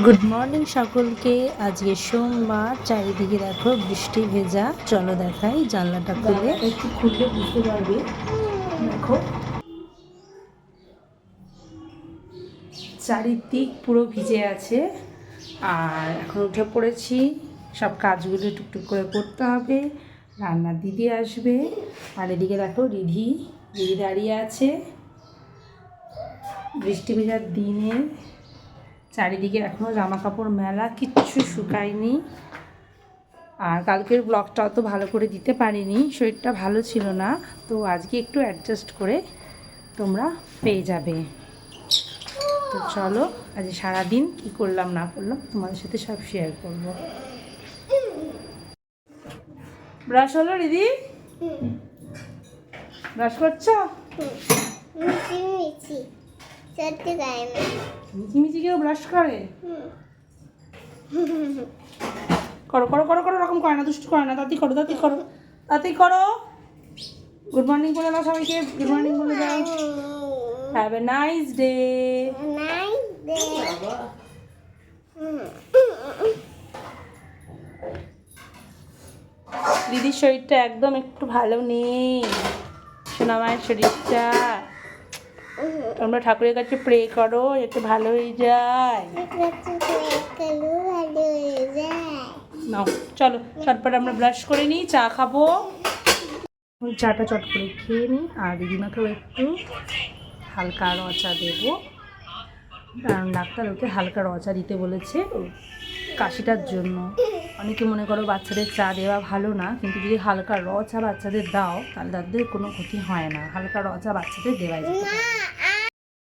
Good morning সকলকে। আজকে সোমবার, চারিদিকে দেখো বৃষ্টি ভেজা। চলো দেখাই জানলাটা খুলে। একটু খুললে বুঝতে পারবে। দেখো। চারিদিক পুরো ভিজে আছে। আর এখন উঠে পড়েছি। সব কাজগুলো টুকটুক করে করতে হবে। রান্নার দিদি আসবে। আর এদিকে দেখো রিধি রিধি দাঁড়িয়ে আছে। বৃষ্টি ভেজার দিনে চারিদিকে এখনও জামা কাপড় মেলা কিচ্ছু শুকায়নি। আর কালকের ব্লগটা অত ভালো করে দিতে পারিনি শরীরটা ভালো ছিল না তো আজকে একটু অ্যাডজাস্ট করে তোমরা পেয়ে যাবে। তো চলো আজ সারাদিন কি করলাম না করলাম তোমাদের সাথে সব শেয়ার করব। ব্রাশ হলো দিদি? ব্রাশ করছ? মিচি মিচি সত্যি গায়ে মিচি মিচি কেউ ব্রাশ করে করো করো করো করো রকম করে না দুষ্টু করে না তাতেই করো তাতেই করো তাতেই করো। গুড মর্নিং বলে দাও সবাইকে গুড মর্নিং বলে দাও। হ্যাভ এ নাইস ডে নাই দে দিদির শরীরটা একদম একটু ভালো নেই। সোনা মায়ের শরীরটা। তোমরা ঠাকুরের কাছে প্রে করো, যাতে ভালো হয়ে যায়। চলো, চটপট আমরা ব্রাশ করে নিই, চা খাব। চাটা চট করে খেয়ে নিই, আর দিদিমাকেও একটু হালকা রচা দেবো। কারণ ডাক্তার ওকে হালকা রচা দিতে বলেছে, কাশিটার জন্য। অনেকে মনে করো বাচ্চাদের চা দেওয়া ভালো না, কিন্তু যদি হালকা র চা বাচ্চাদের দাও, তাহলে তাদের কোনো ক্ষতি হয় না। হালকা র চা বাচ্চাদের দেওয়াই যেতে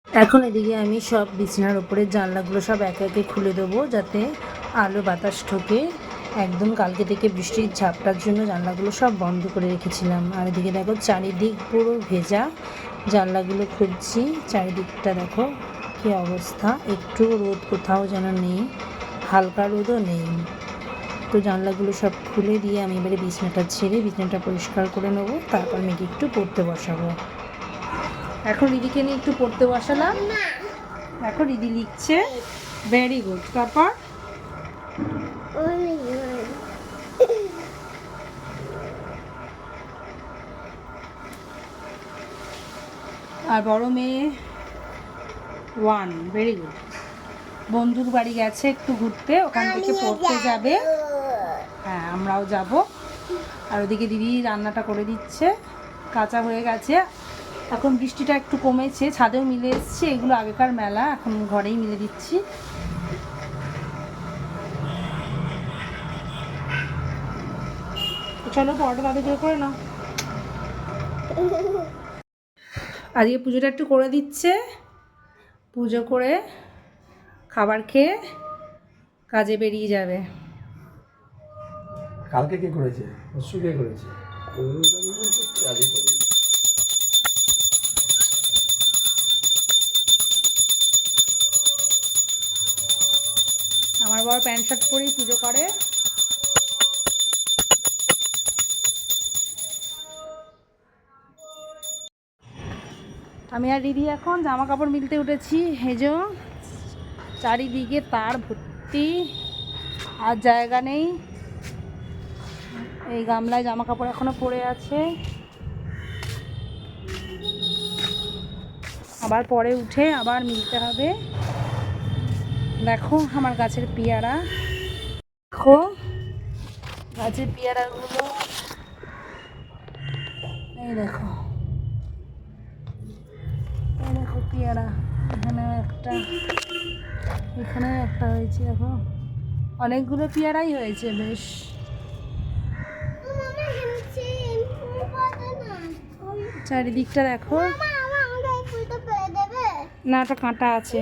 এখন এদিকে আমি সব বিছানার ওপরে জানলাগুলো সব একে একে খুলে দেবো, যাতে আলো বাতাস ঠোকে একদম কালকে থেকে বৃষ্টির ঝাপটার জন্য জানলাগুলো সব বন্ধ করে রেখেছিলাম। আর এদিকে দেখো চারিদিক পুরো ভেজা। জানলাগুলো খুলছি, চারিদিকটা দেখো কী অবস্থা। একটু রোদ কোথাও যেন নেই, হালকা রোদও নেই। তো জানলাগুলো সব খুলে দিয়ে আমি এবারে বিছানাটা ছেড়ে বিছানাটা পরিষ্কার করে নেব, তারপর মেয়েকে একটু পড়তে বসাবো। এখন দিদিকে নিয়ে একটু পড়তে বসালাম। এখন দিদি লিখছে ভেরি গুড তারপর? আর বড় মেয়ে ওয়ান ভেরি গুড বন্ধুর বাড়ি গেছে একটু ঘুরতে, ওখান থেকে পড়তে যাবে। হ্যাঁ আমরাও যাব। আর ওদিকে দিদি রান্নাটা করে দিচ্ছে। কাঁচা হয়ে গেছে। এখন বৃষ্টিটা একটু কমেছে, ছাদেও মিলে এসছে। এগুলো আগেকার মেলা, এখন ঘরেই মিলে দিচ্ছি। চলো, পরোটা তাদের করে নাও। আজকে পুজোটা একটু করে দিচ্ছে। পুজো করে খাবার খেয়ে কাজে বেরিয়ে যাবে। কালকে কে করেছে? আজকে করেছে। আমার বড় প্যান্ট শার্ট পরেই পুজো করে। আমি আর দিদি এখন জামা কাপড় মিলতে উঠেছি। হেজো চারিদিকে তার ভর্তি, আর জায়গা নেই। এই গামলায় জামা কাপড় এখনও পড়ে আছে। আবার পরে উঠে আবার মিলতে হবে। দেখো আমার গাছের পেয়ারা। দেখো, গাছের পেয়ারাগুলো। এই দেখো। এই দেখো পেয়ারা। এখানে একটা এখানে একটা হয়েছে, দেখো। অনেকগুলো পেয়ারাই হয়েছে, বেশ। চারিদিকটা দেখো। না ওটা কাঁটা আছে।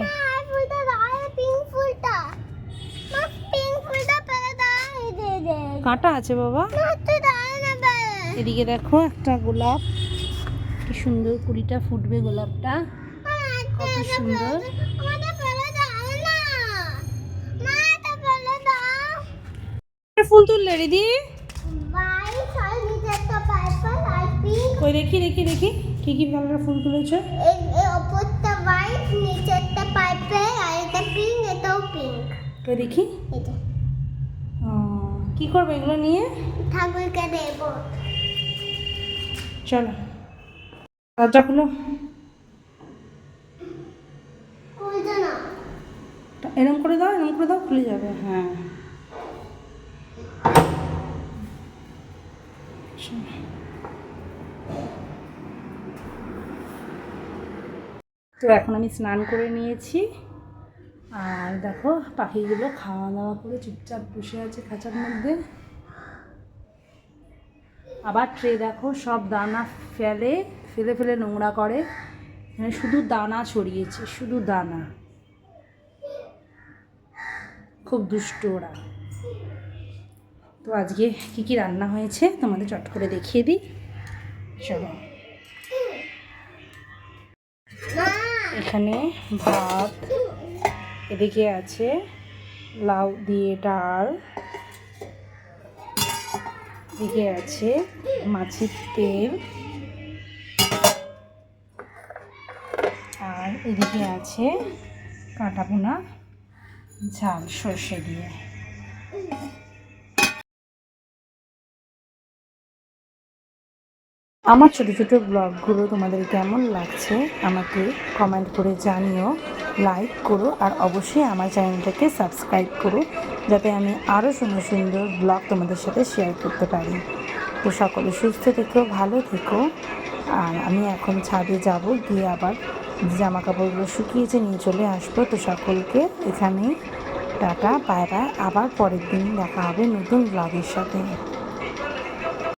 কাঁটা আছে বাবা। এদিকে দেখো একটা গোলাপ। কি সুন্দর কুড়িটা ফুটবে গোলাপটা। কত সুন্দর। ফুল তুললে দিদি কই দেখি দেখি দেখি। কি কি কালারের ফুল তুলেছো? এই অপরটা হোয়াইট নিচেরটা পার্পল আর এটা পিঙ্ক এটাও পিঙ্ক তো দেখি। এটা। কি করবে এগুলো নিয়ে? ঠাকুরকে দেব। চলো। দরজাগুলো খুলছো না। এরম করে দাও এরম করে দাও খুলে যাবে হ্যাঁ। চলো। তো এখন আমি স্নান করে নিয়েছি। আর দেখো, পাখিগুলো খাওয়া দাওয়া করে চুপচাপ বসে আছে খাঁচার মধ্যে। আবার ট্রে দেখো, সব দানা ফেলে ফেলে ফেলে নোংরা করে। এখানে শুধু দানা ছড়িয়েছে, শুধু দানা। খুব দুষ্ট ওরা। তো আজকে কি কি রান্না হয়েছে তোমাদের চট করে দেখিয়ে দিই। চলো। এখানে ভাত এদিকে আছে লাউ দিয়ে ডাল এদিকে আছে মাছের তেল আর এদিকে আছে কাঁটা পোনা ঝাল সর্ষে দিয়ে। আমার ছোটো ছোটো ব্লগগুলো তোমাদের কেমন লাগছে আমাকে কমেন্ট করে জানিও লাইক করো আর অবশ্যই আমার চ্যানেলটাকে সাবস্ক্রাইব করো যাতে আমি আরও সুন্দর সুন্দর ব্লগ তোমাদের সাথে শেয়ার করতে পারি। তো সকলে সুস্থ থেকো, ভালো থেকো। আর আমি এখন ছাদে যাব, গিয়ে আবার জামা কাপড়গুলো শুকিয়েছে নিয়ে চলে আসব। তো সকলকে এখানেই টাটা বাই আবার পরের দিন দেখা হবে নতুন ব্লগের সাথে।